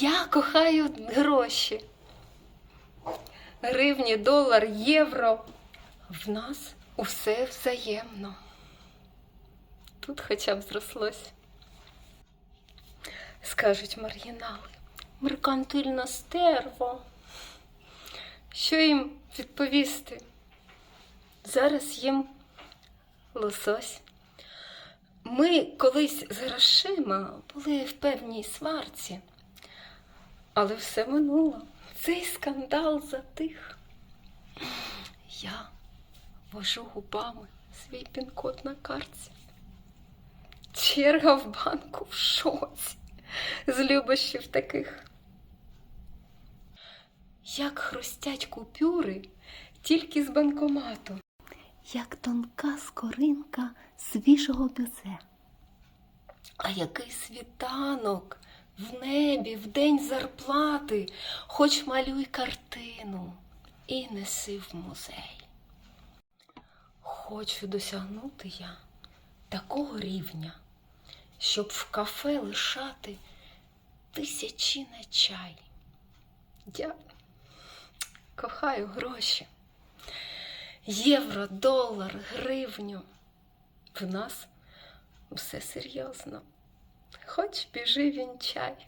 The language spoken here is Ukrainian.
Я кохаю гроші. Гривні, долар, євро. В нас усе взаємно. Тут хоча б зрослось. Скажуть маргінали, меркантильна стерво. Що їм відповісти? Зараз їм лосось. Ми колись з грошима були в певній сварці, але все минуло. Цей скандал затих. Я вожу губами свій пін-код на картці. Черга в банку в шоці з любощів таких. Як хрустять купюри тільки з банкомату. як тонка скоринка свіжого бюзе. А який світанок в небі, в день зарплати, хоч малюй картину і неси в музей. Хочу досягнути я такого рівня, щоб в кафе лишати тисячі на чай. Я кохаю гроші. Євро, долар, гривню. В нас все серйозно. Хоч біжи він чай.